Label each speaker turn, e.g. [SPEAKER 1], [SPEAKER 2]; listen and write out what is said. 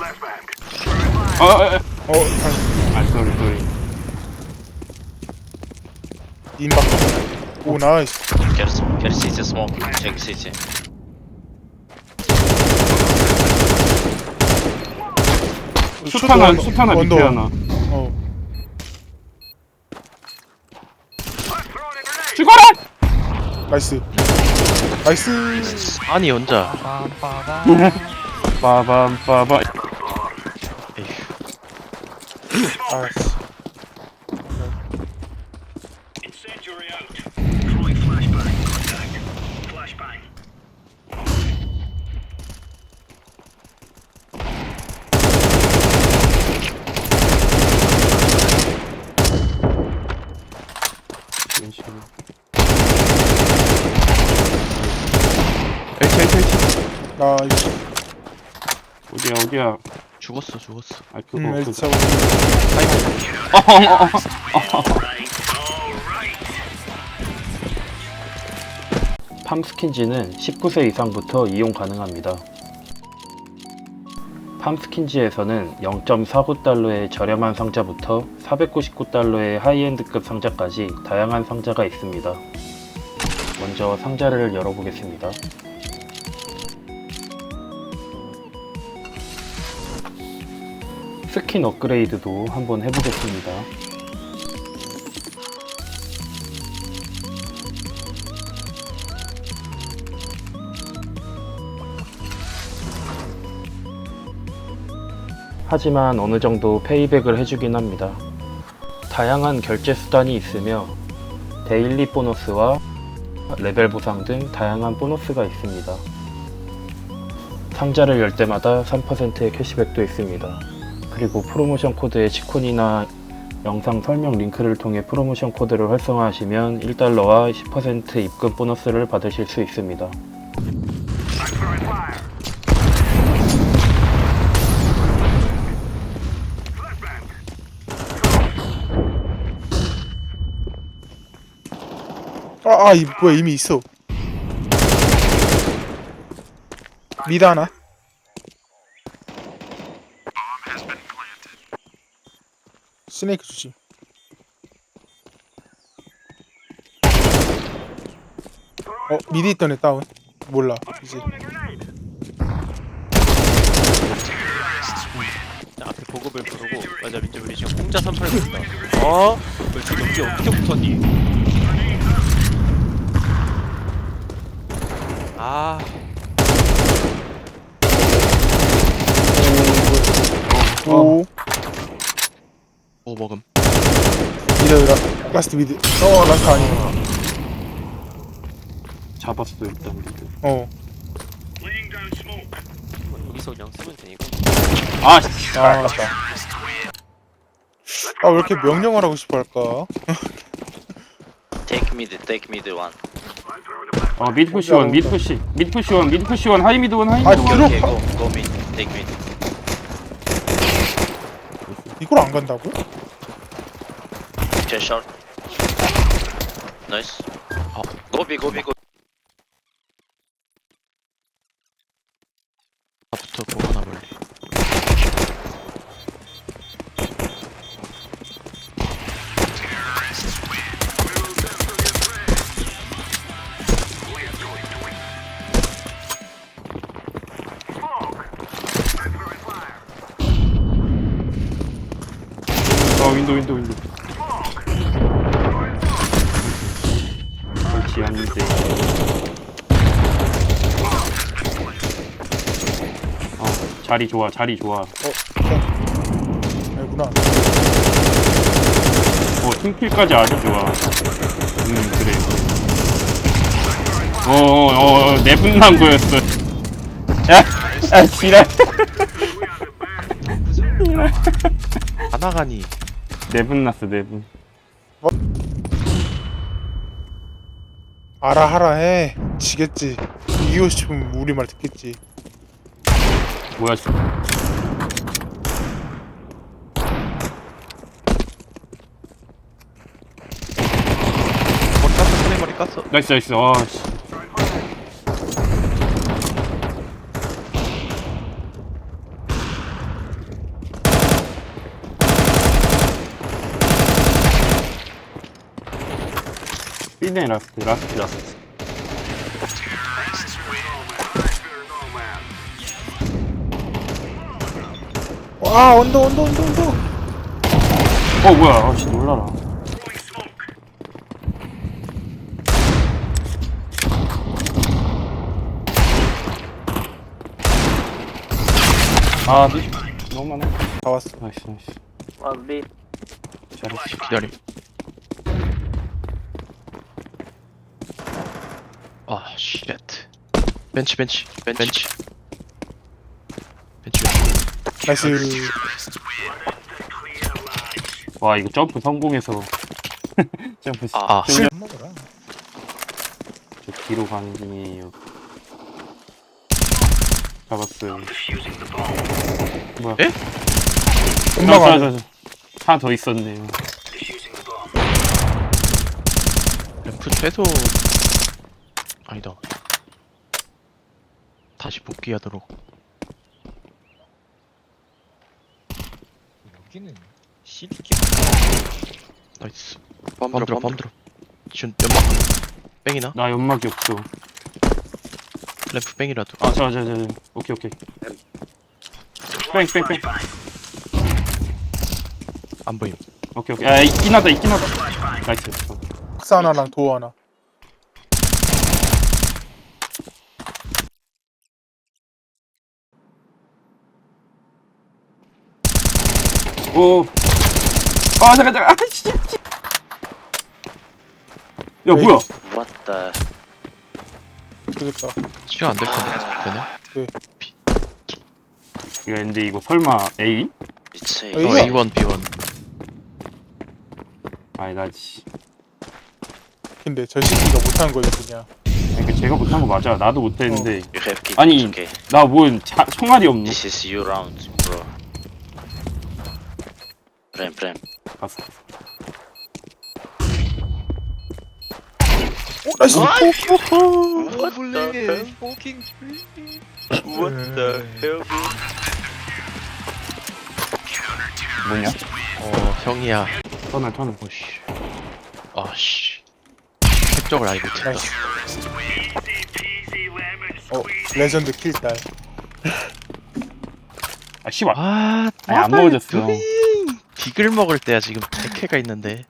[SPEAKER 1] 어, 어, 어.
[SPEAKER 2] 어, 아,
[SPEAKER 1] 아, 쏘리, 쏘리.
[SPEAKER 2] 님 바꿔. 오, 나이스.
[SPEAKER 3] Carry, carry CT smoke. Check CT.
[SPEAKER 1] 슛 하나, 슛 하나,
[SPEAKER 2] 언더.
[SPEAKER 1] 밑에 하나.
[SPEAKER 2] 어.
[SPEAKER 1] 죽어라!
[SPEAKER 2] 나이스. 나이스.
[SPEAKER 3] 아니 혼자.
[SPEAKER 1] 빠밤, 빠밤.
[SPEAKER 3] 엘치 엘치.
[SPEAKER 2] 나이스.
[SPEAKER 1] 어디야, 어디야.
[SPEAKER 3] 죽었어 죽었어.
[SPEAKER 1] 아, 그거,
[SPEAKER 2] 음,
[SPEAKER 1] 그거.
[SPEAKER 2] 엘치 잡아.
[SPEAKER 1] 팜스킨지는 19세 이상부터 이용 가능합니다. 팜스킨지에서는 0.49달러의 저렴한 상자부터 499달러의 하이엔드급 상자까지 다양한 상자가 있습니다. 먼저 상자를 열어보겠습니다. 스킨 업그레이드도 한번 해보겠습니다. 하지만 어느 정도 페이백을 해주긴 합니다. 다양한 결제 수단이 있으며 데일리 보너스와 레벨 보상 등 다양한 보너스가 있습니다. 상자를 열 때마다 3%의 캐시백도 있습니다. 그리고 프로모션 코드의 치콘이나 영상 설명 링크를 통해 프로모션 코드를 활성화하시면 1달러와 10% 입금 보너스를 받으실 수 있습니다.
[SPEAKER 2] 아, 아, 이 뭐야 이미 있어. 미드 하나. 스네이크 주지. 어, 미드 있던 애 다운. 몰라. 이제.
[SPEAKER 3] 자, 앞에 보급을 부르고 맞아 민재 우리 지금 공짜 선팔고 있다. 어? 너 지금 여기 어떻게 붙었니? 아
[SPEAKER 2] 오.
[SPEAKER 3] 오 먹음.
[SPEAKER 2] 미드 라, 라스트 미드. 어, 라스트 아니야.
[SPEAKER 1] 잡았어 일단 미드.
[SPEAKER 2] 어.
[SPEAKER 3] 여기서 그냥 쓰면 되니까.
[SPEAKER 1] 아, 씨.
[SPEAKER 2] 아, 맞다. 아, 왜 이렇게 명령을 하고 싶어 할까?
[SPEAKER 3] Take mid, take mid one.
[SPEAKER 1] 어 미드 푸시 원, 미드 푸시, 미드 푸시 원, 미드 푸시 원, 하이 미드 원, 하이
[SPEAKER 2] 아,
[SPEAKER 1] 미드 원.
[SPEAKER 2] 들어.
[SPEAKER 3] Okay, go, go mid, take mid.
[SPEAKER 2] 이걸 안 간다고?
[SPEAKER 3] Chest short. Nice. 어, go B, go B, go. 부터 보고 하나 볼래.
[SPEAKER 1] 어윈 윈도 윈도. 그렇지 않는데. 어 자리 좋아, 자리 좋아.
[SPEAKER 2] 어, 그냥. 아니구나.
[SPEAKER 1] 어 팀킬까지 아주 좋아. 음 그래. 어 어 어 내분난 거였어. 야, 아 지랄.
[SPEAKER 3] 하나가니.
[SPEAKER 1] 내분 났어 내분.
[SPEAKER 2] 알아 하라 해. 지겠지. 이기고 싶으면 우리 말 듣겠지.
[SPEAKER 1] 뭐야? 씨.
[SPEAKER 3] 머리 깠어, 플레이 머리 깠어.
[SPEAKER 1] 나이스 나이스. 아 씨. 삐네 라스트 라스트 라스트
[SPEAKER 2] 와 언더 언더 언더 언더.
[SPEAKER 1] 어 뭐야. 아 씨 놀라라. 아 미- 너무 많아.
[SPEAKER 2] 다 왔어.
[SPEAKER 1] 나이스 나이스.
[SPEAKER 4] 완비
[SPEAKER 1] 잘했어.
[SPEAKER 3] 기다림 아 쉣. 벤치 벤치 벤치 벤치
[SPEAKER 2] 나이스.
[SPEAKER 1] 와 이거 점프 성공해서. 점프
[SPEAKER 3] 아,
[SPEAKER 1] 실
[SPEAKER 2] 먹어라.
[SPEAKER 1] 저 뒤로 가는 중이에요. 잡았어요. 뭐야?
[SPEAKER 3] 에?
[SPEAKER 2] 금방
[SPEAKER 1] 아,
[SPEAKER 2] 와
[SPEAKER 1] 저, 저, 저. 하나 더 있었네요.
[SPEAKER 3] 램프 최소 아니다 다시 복귀하도록
[SPEAKER 5] 여기는 CD기
[SPEAKER 3] 나이스 범드롭 범드롭 준 연막 뺑이나
[SPEAKER 1] 나 연막이 없어
[SPEAKER 3] 램프 뺑이라도
[SPEAKER 1] 아, 저, 저, 저, 저. 오케이, 오케이. 뺑, 뺑, 뺑.
[SPEAKER 3] 안 보임
[SPEAKER 1] 오케이, 오케이. 아, 있긴 하다, 있긴 하다. 나이스. 어.
[SPEAKER 2] 박사 하나랑 도어 하나
[SPEAKER 1] 오. 아, 잠깐, 잠깐. 아, 씨. 씨. 야, 뭐야?
[SPEAKER 4] The
[SPEAKER 2] 그랬다
[SPEAKER 3] 시간 안될 텐데 되냐?
[SPEAKER 1] 야, 근데 이거 설마 A?
[SPEAKER 4] A
[SPEAKER 2] 어이.
[SPEAKER 3] 어
[SPEAKER 2] 이거-
[SPEAKER 3] A1 B1
[SPEAKER 1] 아니, 나, 씨.
[SPEAKER 2] 근데 저 새끼가 못한 거지 그냥
[SPEAKER 1] 그러니까 제가 못한 거 맞아. 나도 못했는데.
[SPEAKER 4] You have kit
[SPEAKER 1] 아니,
[SPEAKER 4] okay
[SPEAKER 1] 나뭔 총알이 없노?
[SPEAKER 4] This is your round bro Prem prem
[SPEAKER 1] 봤어.
[SPEAKER 2] 오 나이스. 오,
[SPEAKER 4] What the hell
[SPEAKER 5] 포킹
[SPEAKER 4] What the hell? bro
[SPEAKER 1] 뭐냐?
[SPEAKER 3] 어 형이야.
[SPEAKER 1] 터널, 터널.
[SPEAKER 3] 오씨. 아씨. 획적을 아예 못했다
[SPEAKER 2] 나이스 어 레전드 킬딸.
[SPEAKER 1] 아, 씨발.
[SPEAKER 3] 아
[SPEAKER 1] 아니, 안 먹어졌어.
[SPEAKER 3] 디글 먹을 때야 지금 100회가 있는데